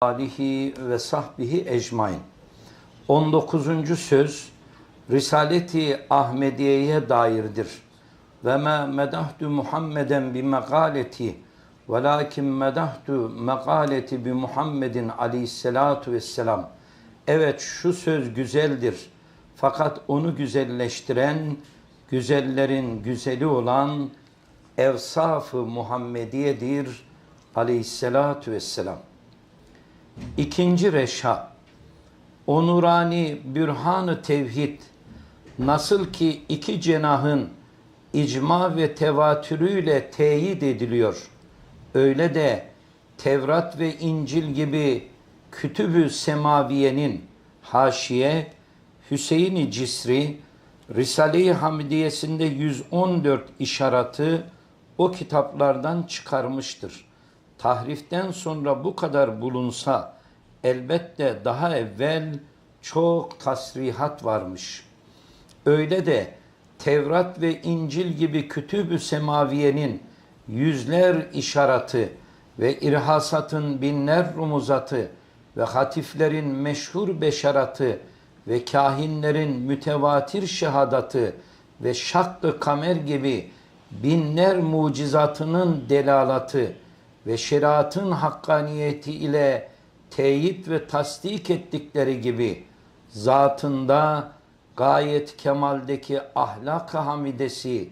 alihi ve sahbihi ecmain. 19. söz Risaleti Ahmediye'ye dairdir. Ve ma medahtu Muhammeden bi mekaleti velakin medahtu mekaleti bi Muhammedin aleyhissalatu vesselam. Evet şu söz güzeldir. Fakat onu güzelleştiren, güzellerin güzeli olan evsaf-ı Muhammediye'dir aleyhissalatu vesselam. İkinci reşa, onurani bürhan-ı tevhid, nasıl ki iki cenahın icma ve tevatürüyle teyit ediliyor, öyle de Tevrat ve İncil gibi kütübü semaviyenin haşiye, Hüseyin-i Cisri, Risale-i Hamidiyesinde 114 işaratı o kitaplardan çıkarmıştır tahriften sonra bu kadar bulunsa elbette daha evvel çok tasrihat varmış. Öyle de Tevrat ve İncil gibi kütüb-ü semaviyenin yüzler işaratı ve irhasatın binler rumuzatı ve hatiflerin meşhur beşaratı ve kahinlerin mütevatir şehadatı ve şakkı kamer gibi binler mucizatının delalatı ve şeriatın hakkaniyeti ile teyit ve tasdik ettikleri gibi zatında gayet kemaldeki ahlak hamidesi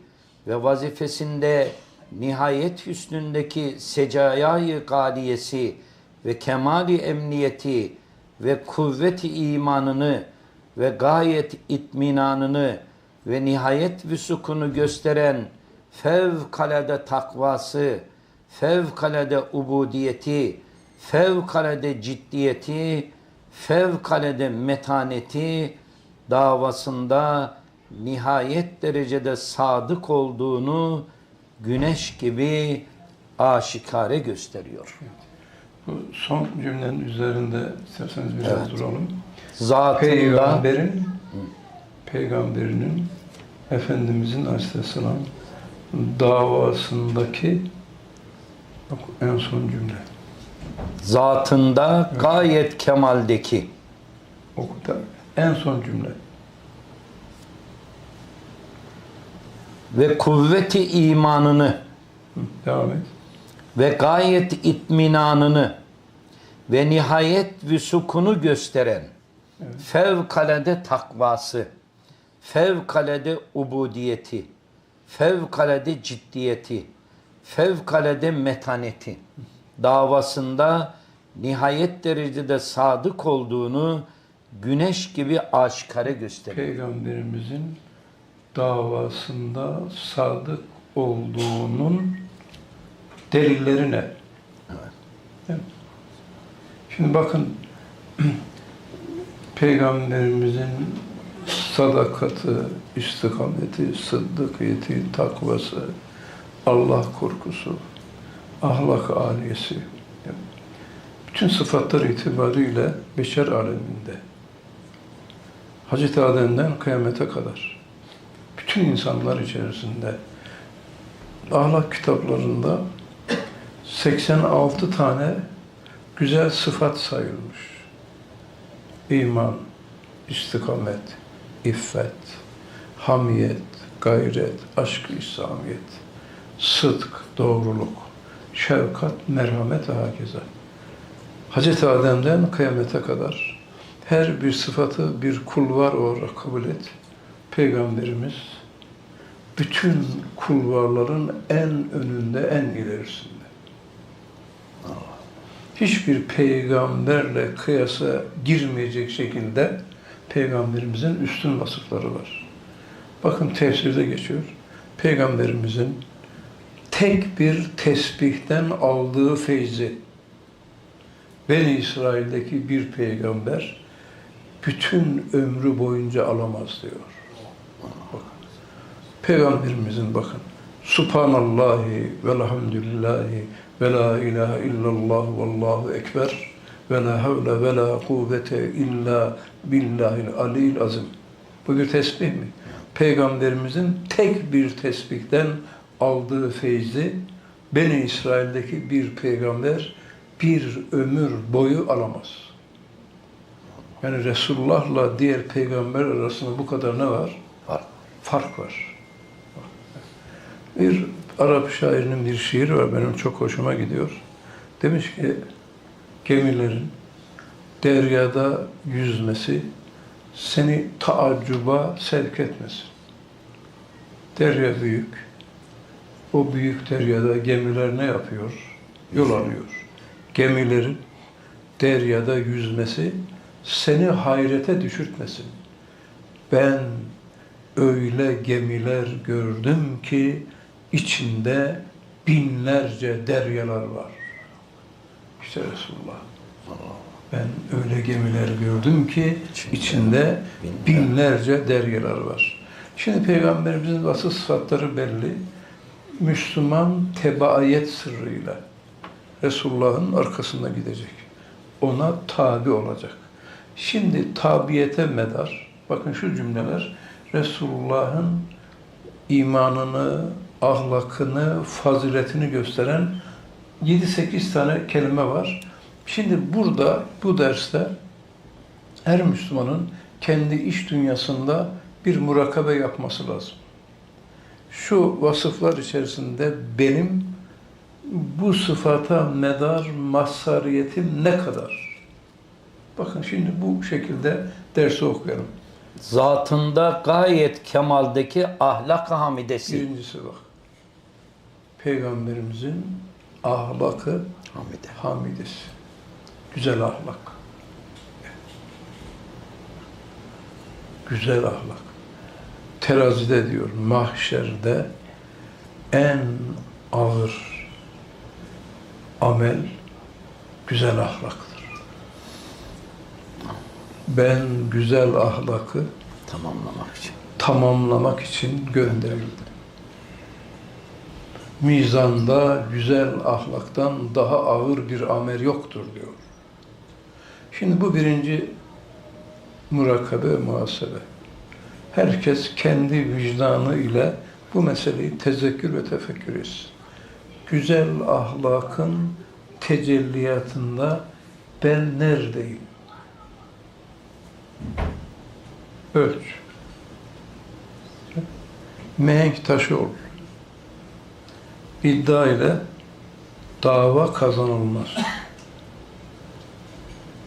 ve vazifesinde nihayet hüsnündeki secayayı galiyesi ve kemali emniyeti ve kuvveti imanını ve gayet itminanını ve nihayet vüsukunu gösteren fevkalade takvası, fevkalade ubudiyeti, fevkalade ciddiyeti, fevkalade metaneti davasında nihayet derecede sadık olduğunu güneş gibi aşikare gösteriyor. Bu son cümlenin üzerinde isterseniz biraz Evet. duralım. Zatında Peygamberin, peygamberinin Efendimizin Aleyhisselam davasındaki bak en son cümle. zatında gayet kemaldeki. Oku da en son cümle. ve kuvveti imanını. Hı, Devam et. ve gayet itminanını. Ve nihayet vüsukunu gösteren. Fevkalade takvası, fevkalade ubudiyeti, fevkalade ciddiyeti, fevkalade metaneti davasında nihayet derecede sadık olduğunu güneş gibi aşikare gösteriyor. Peygamberimizin davasında sadık olduğunun delilleri ne? Evet. Şimdi bakın Peygamberimizin sadakati, istikameti, sıddıkiyeti, takvası, Allah korkusu, ahlak aliyesi, bütün sıfatlar itibariyle beşer aleminde. Hazreti Adem'den kıyamete kadar bütün insanlar içerisinde ahlak kitaplarında 86 tane güzel sıfat sayılmış. İman, istikamet, iffet, hamiyet, gayret, aşk-ı İslamiyet, sıdk, doğruluk, şefkat, merhamet ve hakeza. Hazreti Adem'den kıyamete kadar her bir sıfatı bir kulvar olarak kabul et. Peygamberimiz bütün kulvarların en önünde, en ilerisinde. Hiçbir peygamberle kıyasa girmeyecek şekilde peygamberimizin üstün vasıfları var. Bakın tefsirde geçiyor. Peygamberimizin tek bir tesbihten aldığı feyzi Beni İsrail'deki bir peygamber bütün ömrü boyunca alamaz diyor. Peygamberimizin bakın. Subhanallahi velhamdülillahi ve la ilahe illallah vallahu ekber ve la havle ve la kuvvete illa billahil aliyil azim. Bu bir tesbih mi? Peygamberimizin tek bir tesbihten aldığı feyzi Beni İsrail'deki bir peygamber bir ömür boyu alamaz. Yani Resulullah'la diğer peygamber arasında bu kadar ne var? Var. Fark var. Bir Arap şairinin bir şiiri var benim çok hoşuma gidiyor. Demiş ki gemilerin deryada yüzmesi seni taaccuba sevk etmesin. Derya büyük. O büyük deryada gemiler ne yapıyor? Yol alıyor. Gemilerin deryada yüzmesi seni hayrete düşürtmesin. Ben öyle gemiler gördüm ki içinde binlerce deryalar var. İşte Resulullah. Ben öyle gemiler gördüm ki içinde binlerce deryalar var. Şimdi Peygamberimizin vasıf sıfatları belli. Müslüman tebaiyet sırrıyla Resulullah'ın arkasında gidecek. Ona tabi olacak. Şimdi tabiyete medar, bakın şu cümleler Resulullah'ın imanını, ahlakını, faziletini gösteren 7-8 tane kelime var. Şimdi burada, bu derste her Müslümanın kendi iş dünyasında bir murakabe yapması lazım. Şu vasıflar içerisinde benim bu sıfata medar mazhariyetim ne kadar? Bakın şimdi bu şekilde dersi okuyalım. Zatında gayet kemaldeki ahlak hamidesi. Birincisi bak. Peygamberimizin ahlakı Hamide. hamidesi. Güzel ahlak. Güzel ahlak. Terazide diyor, mahşerde en ağır amel güzel ahlaktır. Ben güzel ahlakı Tamamlamak için. tamamlamak için gönderildim. Mizanda güzel ahlaktan daha ağır bir amel yoktur diyor. Şimdi bu birinci murakabe, muhasebe. Herkes kendi vicdanı ile bu meseleyi tezekkür ve tefekkür etsin. Güzel ahlakın tecelliyatında ben neredeyim? Ölç. Mihenk taşı ol. İddia ile dava kazanılmaz.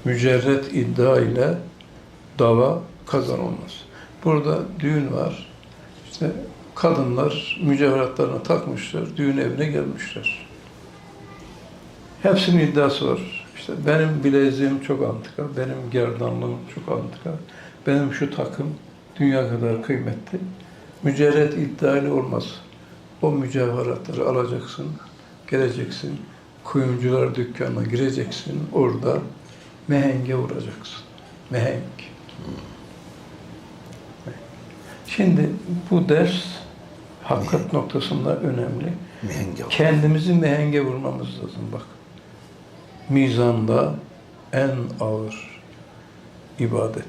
Mücerret iddia ile dava kazanılmaz. Burada düğün var. İşte kadınlar mücevheratlarını takmışlar, düğün evine gelmişler. Hepsinin iddiası var. İşte benim bileziğim çok antika, benim gerdanlığım çok antika, benim şu takım dünya kadar kıymetli. Mücerret iddialı olmaz. O mücevheratları alacaksın, geleceksin, kuyumcular dükkanına gireceksin, orada mehenge vuracaksın. Mehenk. Şimdi bu ders hakikat noktasında önemli. Mihenge var. Kendimizi mehenge vurmamız lazım bak. Mizanda en ağır ibadet.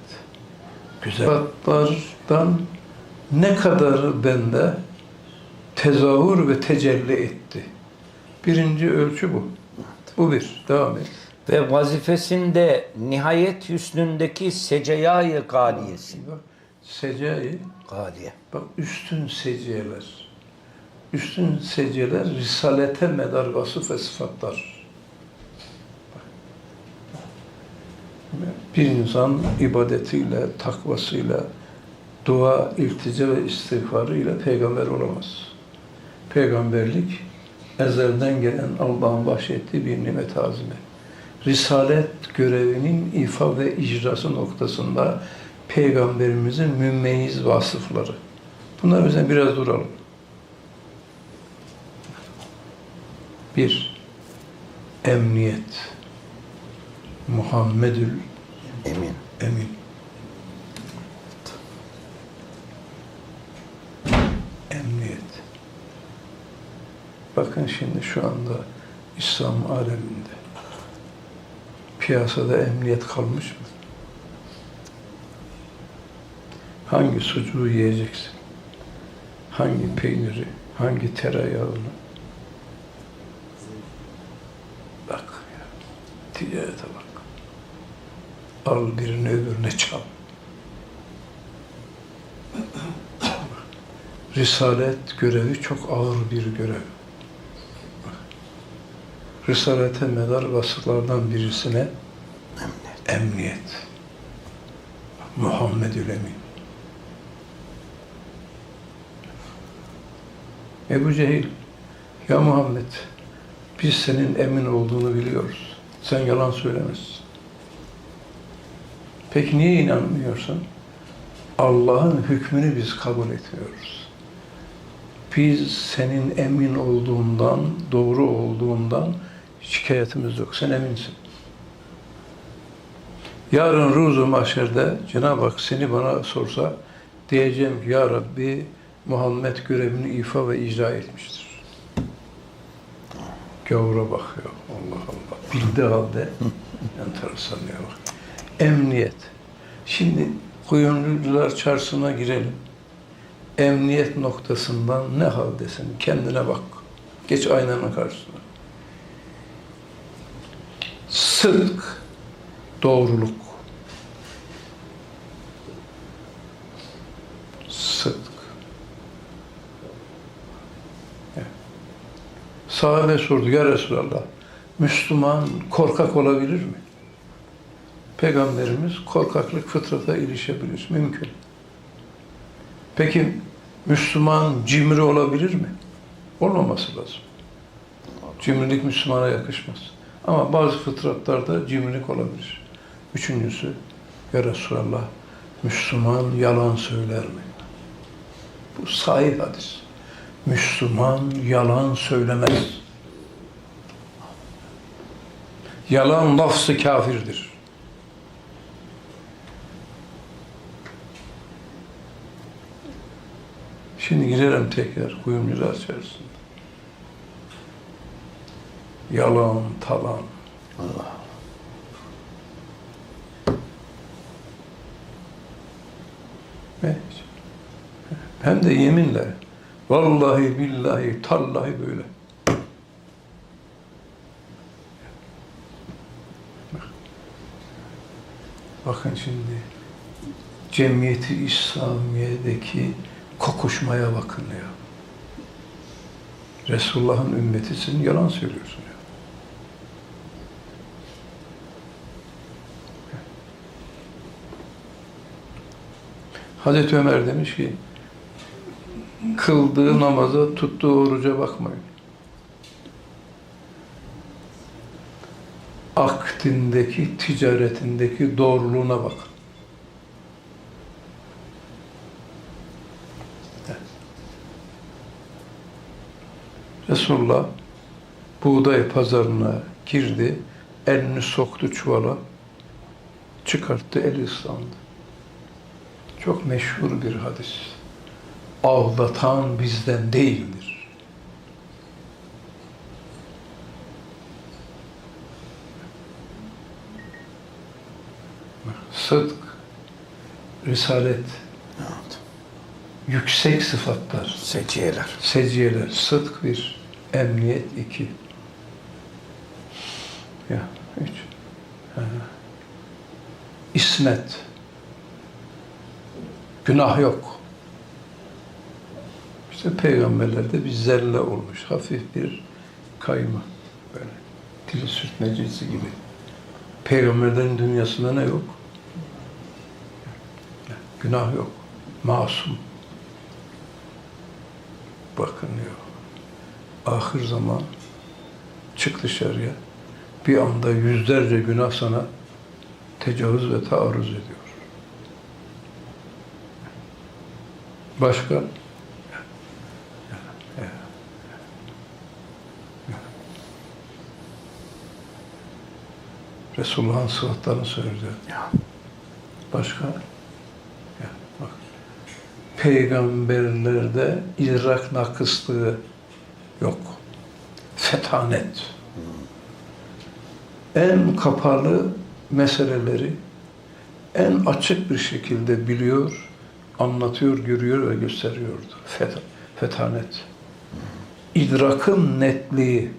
Güzel. Sıfatlardan ne kadarı bende tezahür ve tecelli etti. Birinci ölçü bu. Bu bir. Devam et. Ve vazifesinde nihayet hüsnündeki seceyayı galiyesi. Bak, secayı, Galiye. bak üstün seciyeler. Üstün seciyeler risalete medar vasıf ve sıfatlar. Bir insan ibadetiyle, takvasıyla, dua, iltica ve istiğfarıyla peygamber olamaz. Peygamberlik ezelden gelen Allah'ın bahşettiği bir nimet azime. Risalet görevinin ifa ve icrası noktasında peygamberimizin mümmeyiz vasıfları. Bunlar üzerine biraz duralım. Bir, emniyet. Muhammedül Emin. Emin. Emniyet. Bakın şimdi şu anda İslam aleminde piyasada emniyet kalmış mı? Hangi sucuğu yiyeceksin? Hangi peyniri? Hangi tereyağını? Bak ya. Ticarete bak. Al birini öbürüne çal. Risalet görevi çok ağır bir görev. Risalete medar vasıflardan birisine Emniyet. emniyet. Muhammed Emin. Ebu Cehil, ya Muhammed, biz senin emin olduğunu biliyoruz. Sen yalan söylemezsin. Peki niye inanmıyorsun? Allah'ın hükmünü biz kabul etmiyoruz. Biz senin emin olduğundan, doğru olduğundan şikayetimiz yok. Sen eminsin. Yarın ruzu mahşerde Cenab-ı Hak seni bana sorsa diyeceğim ki Ya Rabbi Muhammed görevini ifa ve icra etmiştir. Gavura bakıyor. Allah Allah. Bildi halde enteresan ya bak. Emniyet. Şimdi kuyumcular çarşısına girelim. Emniyet noktasından ne haldesin? Kendine bak. Geç aynanın karşısına. Sıdk, doğruluk. Sıdk. Evet. Sahabe sordu, ya Resulallah, Müslüman korkak olabilir mi? Peygamberimiz korkaklık fıtrata ilişebilir, mümkün. Peki Müslüman cimri olabilir mi? Olmaması lazım. Cimrilik Müslümana yakışmaz. Ama bazı fıtratlarda cimrilik olabilir. Üçüncüsü, Ya Resulallah, Müslüman yalan söyler mi? Bu sahih hadis. Müslüman yalan söylemez. Yalan lafzı kafirdir. Şimdi girelim tekrar kuyumcular içerisinde. Yalan, talan. Allah. Hem de yeminle. Vallahi billahi tallahi böyle. Bakın şimdi cemiyeti İslamiye'deki kokuşmaya bakın ya. Resulullah'ın ümmetisin yalan söylüyorsun ya. Hazreti Ömer demiş ki kıldığı namaza, tuttuğu oruca bakmayın. Akdindeki, ticaretindeki doğruluğuna bakın. Resulullah buğday pazarına girdi, elini soktu çuvala, çıkarttı, eli ıslandı. Çok meşhur bir hadis. Ağlatan bizden değildir. Sıdk, risalet, Evet. yüksek sıfatlar, Seciyeler. seciyeler, sıdk bir, emniyet iki. Ya, üç. Ha. İsmet, günah yok. İşte peygamberlerde bir zelle olmuş, hafif bir kayma, böyle dili sürtmecesi gibi. Peygamberlerin dünyasında ne yok? Günah yok, masum. Bakın diyor, ahir zaman çık dışarıya, bir anda yüzlerce günah sana tecavüz ve taarruz ediyor. Başka? Resulullah'ın sıfatlarını söylüyor. Ya. Başka? Ya, bak. Peygamberlerde idrak nakıslığı yok. Fetanet. En kapalı meseleleri en açık bir şekilde biliyor, anlatıyor, görüyor ve gösteriyordu. Fet fetanet. İdrakın netliği.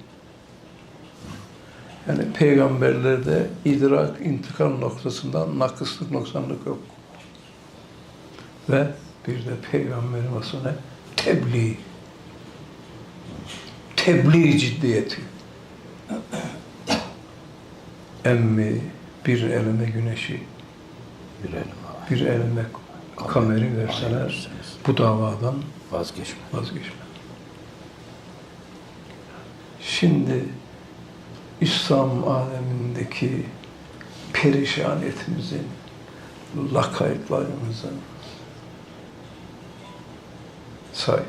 Yani peygamberlerde idrak, intikal noktasında nakıslık, noksanlık yok. Ve bir de peygamberin vasfı ne? Tebliğ. Tebliğ ciddiyeti. Emmi bir elime güneşi, Bir elime bir elime kameri verseler bu davadan Vazgeçme. vazgeçme. Şimdi İslam alemindeki perişaniyetimizin, lakaytlarımızın say.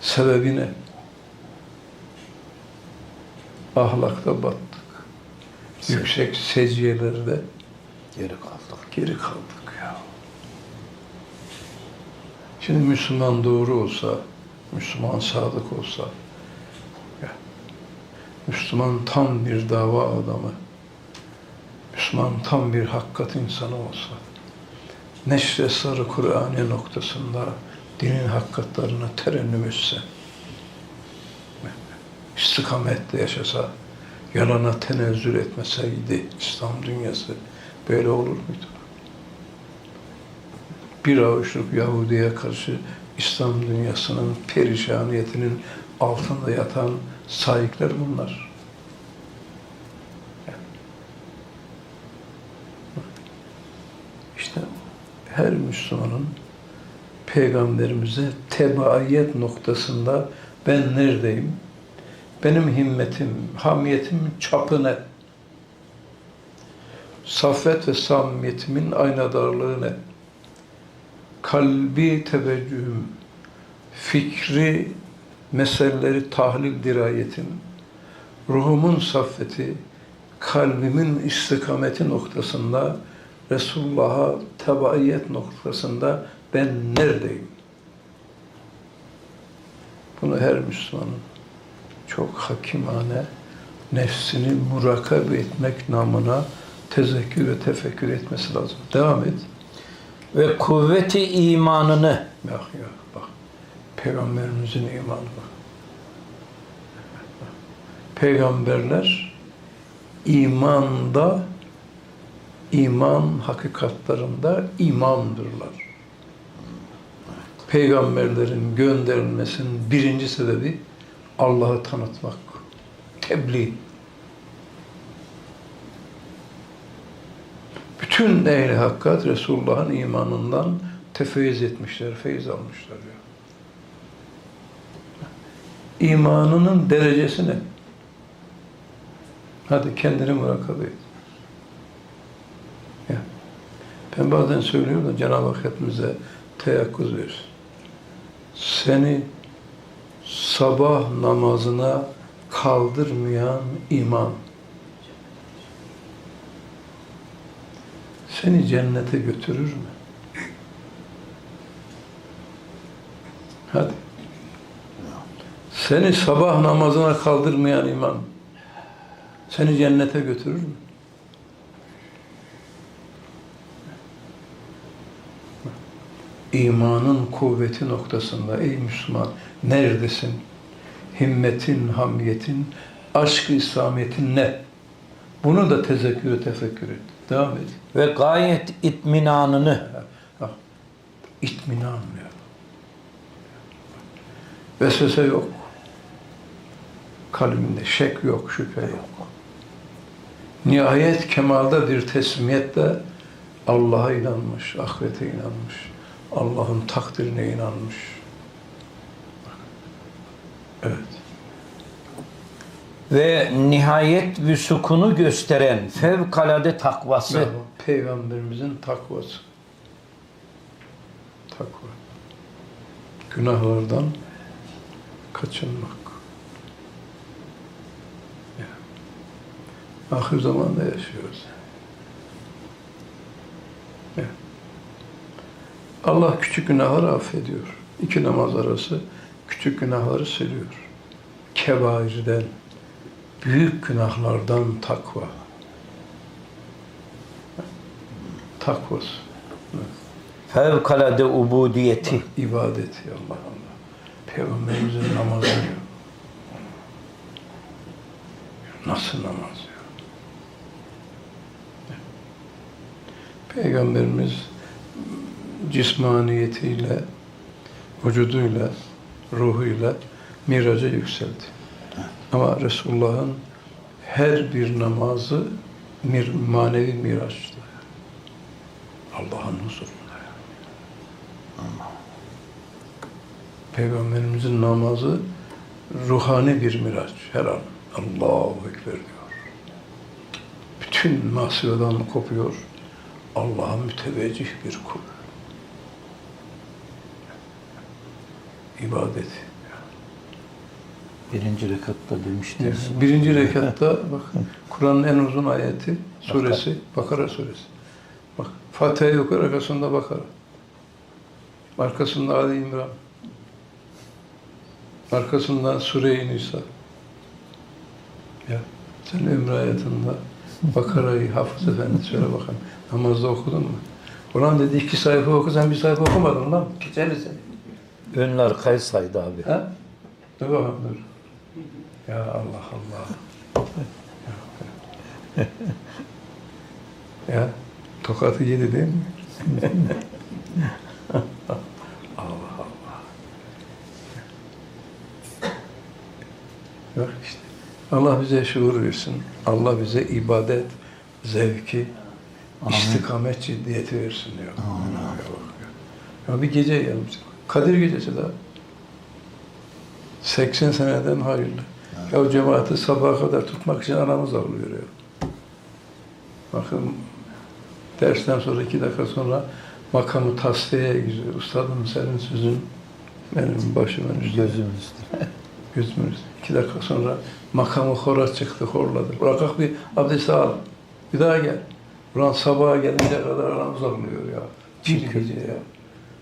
Sebebi ne? Ahlakta battık. Yüksek seciyelerde Geri kaldık. geri kaldık ya. Şimdi Müslüman doğru olsa, Müslüman sadık olsa, Müslüman tam bir dava adamı, Müslüman tam bir hakikat insanı olsa, neşre sarı Kur'an'ı noktasında dinin hakikatlarına terennüm etse, istikametle yaşasa, yalana tenezzül etmeseydi İslam dünyası böyle olur muydu? Bir avuçluk Yahudi'ye karşı İslam dünyasının perişaniyetinin altında yatan sahipler bunlar. İşte her Müslümanın peygamberimize tebaiyet noktasında ben neredeyim? Benim himmetim, hamiyetim çapı ne? Saffet ve samimiyetimin aynadarlığı ne? Kalbi teveccühüm, fikri meseleleri tahlil dirayetim, ruhumun saffeti, kalbimin istikameti noktasında Resulullah'a tebaiyet noktasında ben neredeyim? Bunu her Müslümanın çok hakimane nefsini murakabe etmek namına tezekkür ve tefekkür etmesi lazım. Devam et. ve kuvveti imanını ya. Peygamberimizin imanı. Peygamberler imanda iman hakikatlarında imamdırlar. Peygamberlerin gönderilmesinin birinci sebebi Allah'ı tanıtmak. Tebliğ. Bütün ehli hakikat Resulullah'ın imanından tefeyyüz etmişler, feyiz almışlar ya. İmanının derecesi ne? Hadi kendini murakabe. Ben bazen söylüyorum da Cenab-ı Hak hepimize teyakkuz versin. Seni sabah namazına kaldırmayan iman seni cennete götürür mü? Seni sabah namazına kaldırmayan iman seni cennete götürür mü? İmanın kuvveti noktasında ey Müslüman neredesin? Himmetin, hamiyetin, aşk-ı İslamiyet'in ne? Bunu da tezekkür tefekkür et. Devam et. ve gayet itminanını itminan ya. Vesvese yok. Kalbinde şek yok, şüphe yok. Nihayet kemalda bir teslimiyetle Allah'a inanmış, ahirete inanmış, Allah'ın takdirine inanmış. Evet. ve nihayet vüsukunu gösteren fevkalade takvası Bravo. Peygamberimizin takvası. Takva. Günahlardan kaçınmak. Ya. Ahir zamanda yaşıyoruz. Ya. Allah küçük günahları affediyor. İki namaz arası küçük günahları siliyor. Kebairden, büyük günahlardan takva. Takvası. fevkalade ubudiyeti ibadet ya Allah Allah. Peygamberimizin namazı diyor. Nasıl namaz ya? Peygamberimiz cismaniyetiyle, vücuduyla, ruhuyla miraca yükseldi. Ama Resulullah'ın her bir namazı bir manevi miraçtı. Allah'ın huzurunda. yani. Peygamberimizin namazı ruhani bir miraç her an. Allahu Ekber diyor. Bütün masiyeden kopuyor. Allah'a müteveccih bir kul. İbadet. Birinci rekatta demiştiniz. Birinci rekatta bak Kur'an'ın en uzun ayeti suresi Bakara suresi. Bak Fatiha'yı okur arkasında Bakara. Arkasında Ali İmran. Arkasından Sure-i Nisa. Ya sen ömrü hayatında Bakara'yı Hafız Efendi söyle bakalım. Namazda okudun mu? Ulan dedi iki sayfa oku sen bir sayfa okumadın lan. Geçerli seni. Önlü arkayı saydı abi. Ha? Dur bakalım dur. Ya Allah Allah. Ya, ya tokatı yedi değil mi? Allah Allah. Bak işte. Allah bize şuur versin. Allah bize ibadet, zevki, istikamet ciddiyeti versin diyor. Amin. Ya, ya. ya bir gece gelmiş. Kadir gecesi daha. 80 seneden hayırlı. Ya o cemaati sabaha kadar tutmak için aramız ağlıyor ya. Bakın dersten sonra iki dakika sonra makamı tasfiyeye gidiyor. Ustadım senin sözün benim başımın üstünde. Gözümün üstüne. Gözümün üstünde. İki dakika sonra makamı hora çıktı, horladı. Bırak kalk bir abdest al. Bir daha gel. Ulan sabaha gelince kadar aramız ağlıyor ya. Bir gece ya.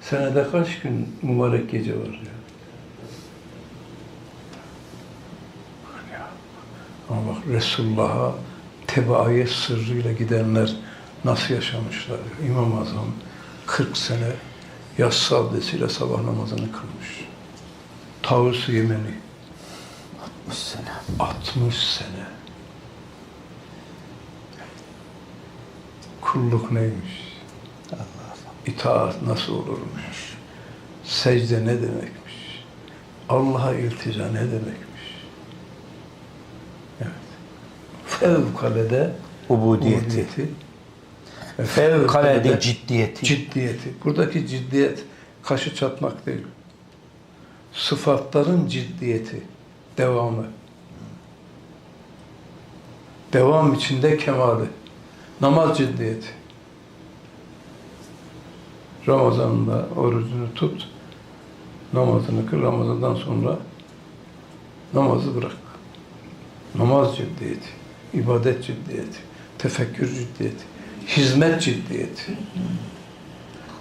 Senede kaç gün mübarek gece var ya. Ama bak Resulullah'a tebaayet sırrıyla gidenler nasıl yaşamışlar? İmam-ı Azam 40 sene yatsı abdestiyle sabah namazını kılmış. Tavus Yemeni Bu sene. 60 sene. Kulluk neymiş? İtaat nasıl olurmuş? Secde ne demekmiş? Allah'a iltica ne demekmiş? Evet. Fevkalade Ubudiyeti. ubudiyeti Fevkalade ciddiyeti. ciddiyeti. Buradaki ciddiyet kaşı çatmak değil. Sıfatların ciddiyeti, devamı. Devam içinde kemali. Namaz ciddiyeti. Ramazan'da orucunu tut, namazını kıl, Ramazan'dan sonra namazı bırak. Namaz ciddiyeti, ibadet ciddiyeti, tefekkür ciddiyeti, hizmet ciddiyeti.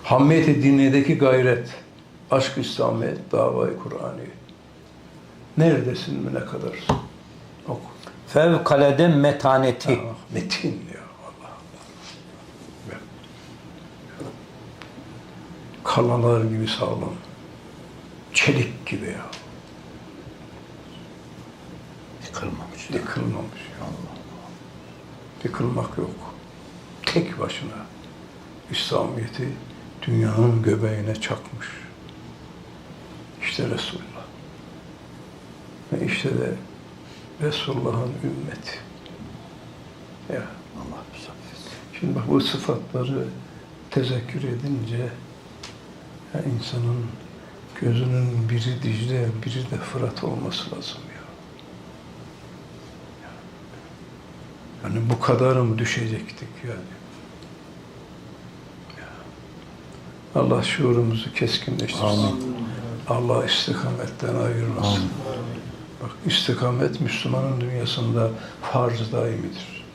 Hammiyeti dinledeki gayret, aşk İslamiyet, davayı Kur'an'ı. Neredesin mi ne kadarsın? Oku. Fevkalade metaneti. Ah, metin ya Allah Allah. Ve- Kalalar gibi sağlam. Çelik gibi ya. Yıkılmamış. Yıkılmamış ya. Yıkılmak yok. Tek başına İslamiyet'i dünyanın göbeğine çakmış. İşte Resulullah. Ve işte de Resulullah'ın ümmeti. Ya Allah bize. Şimdi bak bu sıfatları tezekkür edince ya insanın gözünün biri Dicle, biri de Fırat olması lazım ya. Yani bu kadar mı düşecektik yani? Ya. Allah şuurumuzu keskinleştirsin. Allah istikametten ayırmasın. Bak istikamet Müslümanın dünyasında farz daimidir.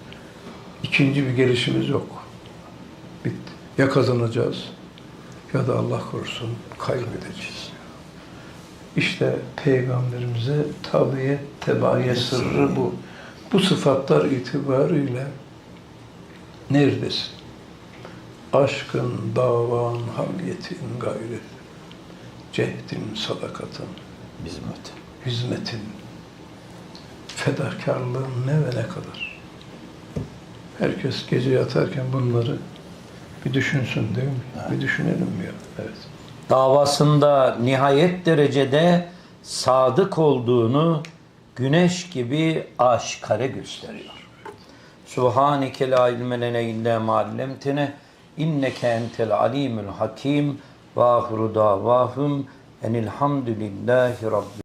İkinci bir gelişimiz yok. Bitti. Ya kazanacağız ya da Allah korusun kaybedeceğiz. İşte peygamberimize tabiye, tebaye sırrı bu. Bu sıfatlar itibariyle neredesin? Aşkın, davan, hamiyetin, gayret, cehdin, sadakatın, öte. hizmetin, fedakarlığın ne ve ne kadar. Herkes gece yatarken bunları bir düşünsün değil mi? Bir düşünelim ya? Evet. davasında nihayet derecede sadık olduğunu güneş gibi aşikare gösteriyor. Subhaneke la ilme lene illa ma allamtene inneke entel alimul hakim ve ahiru davahum enilhamdülillahi rabbil